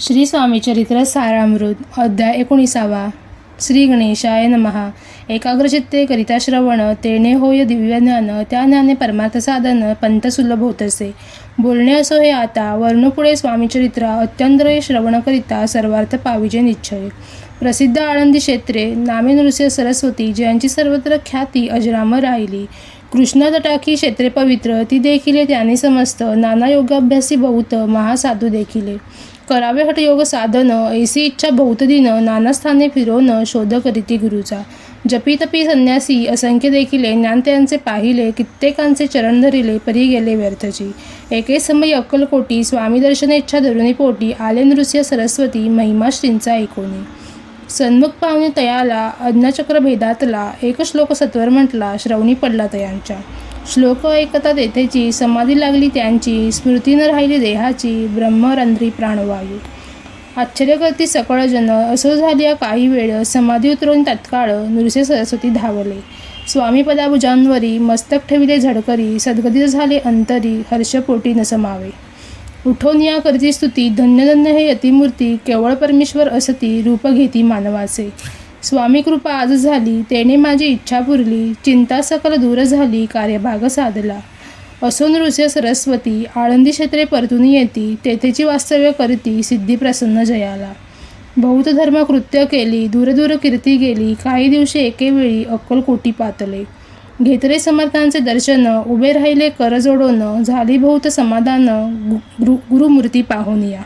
श्री स्वामी चरित्र सारामृत अध्याय एकोणीसावा. श्री गणेशाय नमहा एकाग्रचित्ते करिता श्रवण तेणे होय दिव्य ज्ञान त्या ज्ञाने परमार्थ साधन पंत सुलभ होत असे बोलणे असो हे आता वर्णपुढे स्वामीचरित्र अत्यंद्रय श्रवणकरिता सर्वार्थ पाविजे निश्चय. प्रसिद्ध आळंदी क्षेत्रे नामे नृसिंह सरस्वती ज्यांची सर्वत्र ख्याती अजरामर राहिली. कृष्णा तटाकी क्षेत्रे पवित्र ती देखिले त्याने समस्त नाना योगाभ्यासी बहुत महासाधू देखिले. करावे हट योग साधन ऐसी इच्छा बहुत नानास्थाने फिरवणं स्थाने शोध करीती गुरुचा. जपी तपी संन्यासी असंख्य देखिले ज्ञान त्यांचे पाहिले कित्येकांचे चरण धरिले परी गेले व्यर्थची. एके समय अक्कलकोटी स्वामी दर्शन इच्छा धरुणी पोटी आले नृस्य सरस्वती महिमा श्रींचा ऐकोनी सन्मुख पाहुणे तयाला अज्ञाचक्र भेदातला एक श्लोक सत्वर म्हटला श्रवणी पडला तयांच्या. श्लोक ऐकता तेथेची समाधी लागली त्यांची स्मृती न राहिली देहाची ब्रह्मरंध्री प्राणवायू. आश्चर्य करती सकळ जन असो झाल्या काही वेळ समाधी उतरून तत्काळ नृसिंह सरस्वती धावले. स्वामी पदाभुजांवरी मस्तक ठेविले झडकरी सद्गदित झाले अंतरी हर्षपोटी न समावे उठून या करती स्तुती धन्य धन्य हे यतिमूर्ती केवळ परमेश्वर असती रूप घेती मानवाचे. स्वामी कृपा आज झाली तेने माझी इच्छा पुरली चिंता सकल दूर झाली कार्यभाग साधला. असो नृस्य सरस्वती आळंदी क्षेत्रे परतून येती तेथेची वास्तव्य करती सिद्धी प्रसन्न जयाला. बहुत धर्म कृत्य केली दूरदूर कीर्ती गेली काही दिवशी एकेवेळी अक्कलकोटी पातले. घेतले समर्थांचे दर्शन उभे राहिले कर जोडून झाली बहुत समाधान गु- गुरुमूर्ती पाहून या.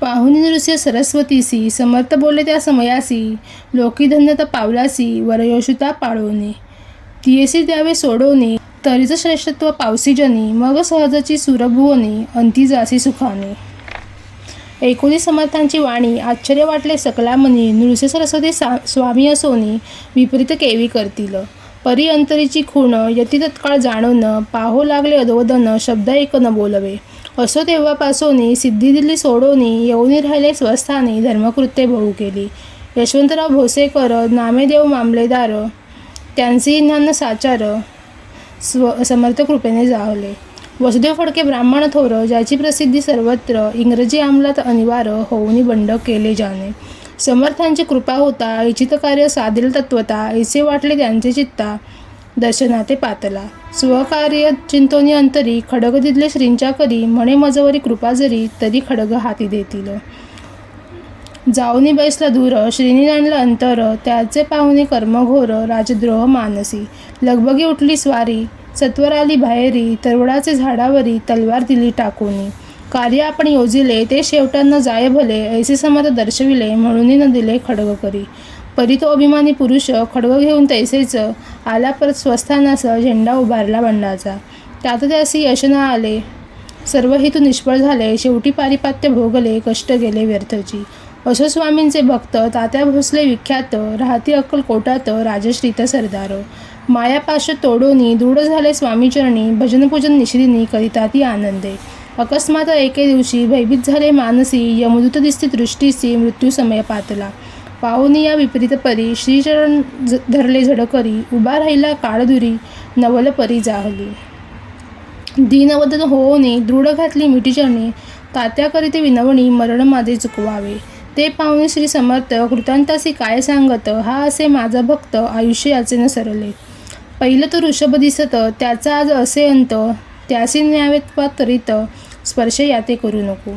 पाहुनी नृस्य सरस्वतीसी समर्थ बोलले त्या समयासी लोकी धन्यता पावलासी वरयोषिता पाळवणे तियेसी द्यावे सोडवणे तरीच श्रेष्ठत्व पावसी जनी मग सहजाची सुरभुवनी अंती जासी सुखाने. एकोणी समर्थांची वाणी आश्चर्य वाटले सकला नृस्य सरस्वती सा स्वामी असोनी विपरीत केवी करतील. परी अंतरीची खूण यती तत्काळ जाणवणं पाहो लागले अधोदन शब्द एक न बोलवे. असो तेव्हापासून सिद्धी दिली सोडोनी येऊनी राहिले स्वस्थानी धर्मकृत्ये बहु केली. यशवंतराव भोसेकर नामेदेव मामलेदार त्यांची ज्ञान साचार स्व समर्थ कृपेने जाहले वसुदेव फडके ब्राह्मण थोर ज्याची प्रसिद्धी सर्वत्र इंग्रजी अंमलात अनिवार्य होऊनी बंड केले जाणे. समर्थांची कृपा होता ऐचित कार्य साधील तत्वता ऐसे वाटले त्यांचे चित्ता. दर्शनाते पातला. स्वकार्य चिंतोनी अंतरी खडग दिदले श्रींच्या करी म्हणे मजवरी कृपा जरी तरी खडग हाती देतील. जाऊनी बैसला दूर श्रीनी आणलं अंतर त्याचे पाहुणे कर्मघोर राजद्रोह मानसी. लगबगी उठली स्वारी सत्वर आली बाहेरी तरवडाचे झाडावरी तलवार दिली टाकूनी. कार्य आपण योजिले ते शेवटांना जाय भले ऐसे समर्थ दर्शविले म्हणूनही न दिले खडग करी. परी तो अभिमानी पुरुष खडग घेऊन तैसेच आला परत स्वस्थानासह झेंडा उभारला बंडाचा. त्यात त्यासी यश न आले. सर्व हेतू निष्फळ झाले. शेवटी पारिपात्य भोगले कष्ट गेले व्यर्थची. असो स्वामींचे भक्त तात्या भोसले विख्यात राहती अक्कलकोटात राजश्रीत सरदार. मायापाश तोडोनी दृढ झाले स्वामीचरणी भजनपूजन निश्रिनी करिता ती आनंदे. अकस्मात एके दिवशी भयभीत झाले मानसी यमदूत दिसती दृष्टीसी मृत्यूसमय पातला. पाहुनी या विपरीत परी श्रीचरण ज- धरले झडकरी उभा राहिला काळदुरी नवल परी जाहली. दीनवदन होऊनी दृढ घातली मिठीचरणी तात्या करीते विनवणी मरण माझे चुकवावे. ते पाहुणे श्री समर्थ कृतांतासी काय सांगत हा असे माझा भक्त आयुष्य याचे न सरले. पहिलं तो ऋषभ दिसत त्याचा आज असे अंत त्यासी न्यावेत्वा करीत स्पर्श याते करू नको.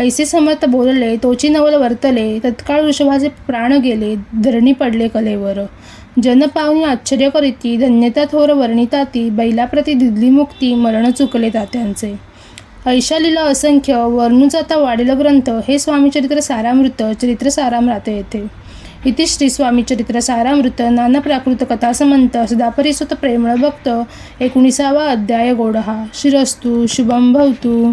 ऐसे समर्थ बोलले तोची नवल वर्तले तत्काळ वृषभाचे प्राण गेले धरणी पडले कलेवर. जन आश्चर्य करीती धन्यता थोर वर्णिताती बैलाप्रती दिदली मुक्ती मरण चुकले तात्यांचे. ऐशालीला असंख्य वर्णू जाता वाढेल ग्रंथ हे स्वामीचरित्र सारामृत चरित्र सारामृत येथे. इति श्री स्वामीचरित्र सारामृत नाना प्राकृत कथासमंत सदापरिसुत प्रेमळ भक्त एकोणीसावा अध्याय गोडहा. श्रीरस्तु शुभम भवतु.